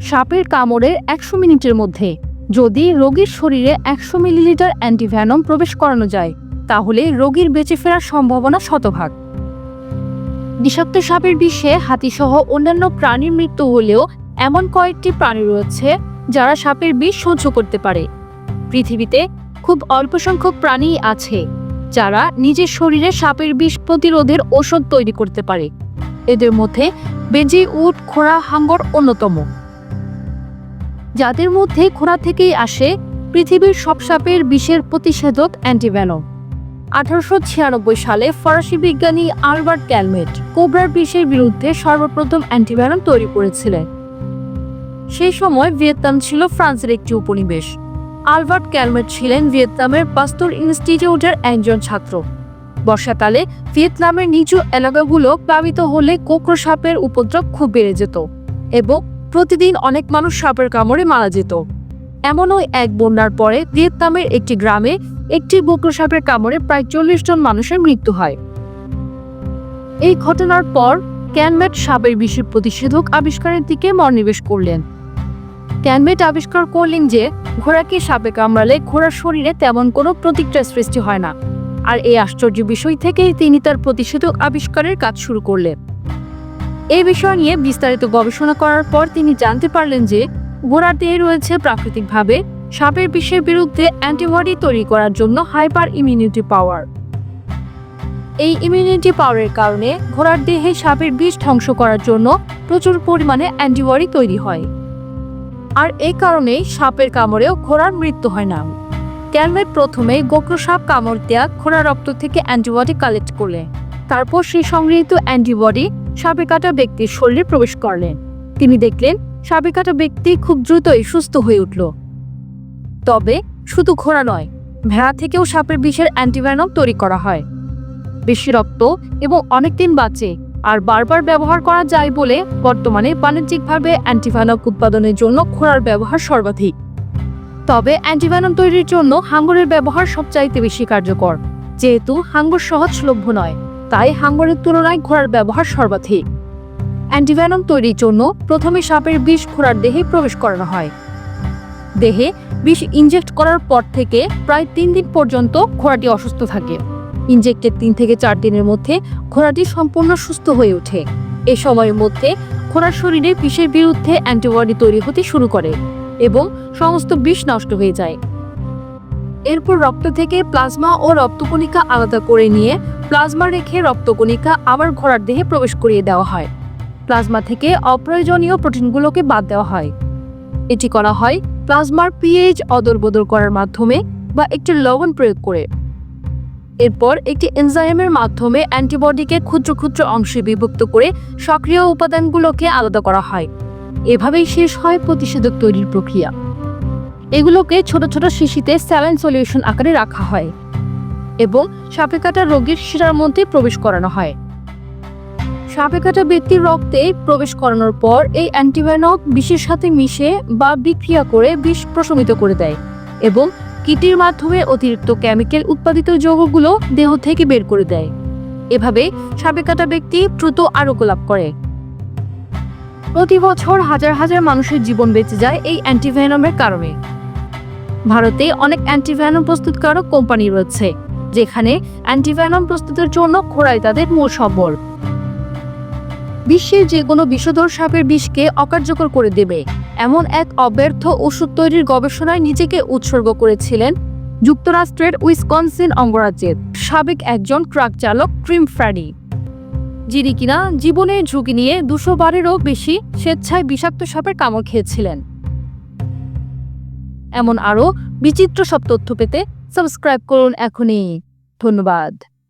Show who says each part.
Speaker 1: সাপের কামড়ের একশো মিনিটের মধ্যে। যদি রোগীর শরীরে একশো মিলিলিটার অ্যান্টিভ্যানম প্রবেশ করানো যায়, তাহলে রোগীর বেঁচে ফেরার সম্ভাবনা শতভাগ। বিষাক্ত সাপের বিষে হাতিসহ অন্যান্য প্রাণীর মৃত্যু হলেও এমন কয়েকটি প্রাণী রয়েছে যারা সাপের বিষ সহ্য করতে পারে। পৃথিবীতে খুব অল্প সংখ্যক প্রাণী আছে যারা নিজের শরীরে সাপের বিষ প্রতিরোধের ওষুধ তৈরি করতে পারে। এদের মধ্যে বেজি, উট খোড়া হাঙ্গর অন্যতম। যাদের মধ্যে খোড়া থেকেই আসে পৃথিবীর সব সাপের বিষের প্রতিষেধক অ্যান্টিভ্যানম আঠারোশো ছিয়ানব্বই সালে ফরাসি বিজ্ঞানী আলবার্ট ক্যালমেট কোবরার বিষের বিরুদ্ধে সর্বপ্রথম অ্যান্টিভ্যানম তৈরি করেছিলেন। সেই সময় ভিয়েতনাম ছিল ফ্রান্সের একটি উপনিবেশ। আলবার্ট ক্যালমেট ছিলেন ভিয়েতনামের পাস্তর ইনস্টিটিউটের একজন ছাত্র। বর্ষাকালে ভিয়েতনামের নিচু এলাকাগুলো প্লাবিত হলে কোকরো সাপের উপদ্রব খুব বেড়ে যেত এবং প্রতিদিন অনেক মানুষ সাপের কামড়ে মারা যেত। এমনই এক বন্যার পরে ভিয়েতনামের একটি গ্রামে একটি বক্র সাপের কামড়ে প্রায় চল্লিশ জন মানুষের মৃত্যু হয়। এই ঘটনার পর ক্যানমেট সাপের বিষের প্রতিষেধক আবিষ্কারের দিকে মনোনিবেশ করলেন। ক্যানমেট আবিষ্কার করলেন যে, ঘোড়াকে সাপে কামড়ালে ঘোড়ার শরীরে তেমন কোনো প্রতিক্রিয়া সৃষ্টি হয় না। আর এই আশ্চর্য বিষয় থেকেই তিনি তার প্রতিষেধক আবিষ্কারের কাজ শুরু করলেন। এই বিষয় নিয়ে বিস্তারিত গবেষণা করার পর তিনি জানতে পারলেন যে ঘোড়ার দেহে রয়েছে প্রাকৃতিকভাবে সাপের বিষের বিরুদ্ধে অ্যান্টিবডি তৈরি করার জন্য হাইপার ইমিউনিটি পাওয়ার। এই ইমিউনিটি পাওয়ারের কারণে ঘোড়ার দেহে সাপের বিষ ধ্বংস করার জন্য প্রচুর পরিমাণে অ্যান্টিবডি তৈরি হয়। আর এই কারণেই সাপের কামড়েও ঘোড়ার মৃত্যু হয় না। ক্যালমেট প্রথমে গোক্র সাপ কামড় দেয়া ঘোড়ার রক্ত থেকে অ্যান্টিবডি কালেক্ট করলে। তারপর সেই সংগৃহীত অ্যান্টিবডি সাপে কাটা ব্যক্তির শরীরে প্রবেশ করলেন। তিনি দেখলেন সাপে কাটা ব্যক্তি খুব দ্রুতই সুস্থ হয়ে উঠল। তবে শুধু ঘোড়া নয়, ভেড়া থেকেও সাপের বিষের অ্যান্টিভ্যানম তৈরি করা হয়। বেশি রক্ত এবং অনেক দিন বাঁচে, আর বারবার ব্যবহার করা যায় বলে বর্তমানে বাণিজ্যিকভাবে অ্যান্টিভ্যানম উৎপাদনের জন্য ঘোড়ার ব্যবহার সর্বাধিক। তবে অ্যান্টিভ্যানম তৈরির জন্য হাঙ্গরের ব্যবহার সবচাইতে বেশি কার্যকর, যেহেতু হাঙ্গর সহজলভ্য নয়। তাই হাঙ্গরের তুলনায় ঘোড়ার ব্যবহার সর্বাধিক। অ্যান্টিভ্যানম তৈরির জন্য প্রথমে সাপের বিষ ঘোড়ার দেহে প্রবেশ করানো হয়। দেহে বিষ ইনজেক্ট করার পর থেকে প্রায় তিন দিন পর্যন্ত ঘোড়াটি অসুস্থ থাকে। ইনজেক্টের তিন থেকে চার দিনের মধ্যে ঘোড়াটি সম্পূর্ণ সুস্থ হয়ে ওঠে। এ সময়ের মধ্যে ঘোড়ার শরীরে বিষের বিরুদ্ধে অ্যান্টিবডি তৈরি হতে শুরু করে এবং সমস্ত বিষ নষ্ট হয়ে যায়। এরপর রক্ত থেকে প্লাজমা ও রক্তকণিকা আলাদা করে নিয়ে প্লাজমা রেখে রক্তকণিকা আবার ঘোড়ার দেহে প্রবেশ করিয়ে দেওয়া হয়। প্লাজমা থেকে অপ্রয়োজনীয় প্রোটিনগুলোকে বাদ দেওয়া হয়। এটি করা হয় প্লাজমার পিএইচ অদলবদল করার মাধ্যমে বা একটি লবণ প্রয়োগ করে। এরপর একটি এনজাইমের মাধ্যমে অ্যান্টিবডিকে ক্ষুদ্র ক্ষুদ্র অংশে বিভক্ত করে সক্রিয় উপাদানগুলোকে আলাদা করা হয়। এভাবেই শেষ হয় প্রতিষেধক তৈরির প্রক্রিয়া। এগুলোকে ছোট ছোট শিশিতে স্যালাইন সলিউশন আকারে রাখা হয় এবং সাপে কাটা রোগীর শিরার মধ্যে প্রবেশ করানো হয়। সাপে কাটা ব্যক্তির রক্তে প্রবেশ করানোর পর এই অ্যান্টিবায়োনক বিষের সাথে মিশে বা বিক্রিয়া করে বিষ প্রশমিত করে দেয় এবং কিটির মাধ্যমে অতিরিক্ত কেমিক্যাল উৎপাদিত যৌগগুলো দেহ থেকে বের করে দেয়। এভাবে সাপে কাটা ব্যক্তি দ্রুত আরোগ্য লাভ করে। প্রতি বছর হাজার হাজার মানুষের জীবন বেঁচে যায় এই অ্যান্টিভেনমের কারণে। ভারতে অনেক অ্যান্টিভেনম প্রস্তুতকারক কোম্পানি রয়েছে, যেখানে অ্যান্টিভেনম প্রস্তুতের জন্য ঘোড়ায় তাদের মূল সম্বল। বিশ্বের যে কোনো বিষধর সাপের বিষকে অকার্যকর করে দেবে, এমন এক অব্যর্থ ওষুধ তৈরির গবেষণায় নিজেকে উৎসর্গ করেছিলেন যুক্তরাষ্ট্রের উইসকনসিন অঙ্গরাজ্যের সাবেক একজন ট্রাক চালক ক্রিম ফ্র্যাডি যিনি কিনা জীবনের ঝুঁকি নিয়ে দুশো বারেরও বেশি স্বেচ্ছায় বিষাক্ত সাপের কামড় খেয়েছিলেন। এমন আরও বিচিত্র সব তথ্য পেতে সাবস্ক্রাইব করুন এখনই। ধন্যবাদ।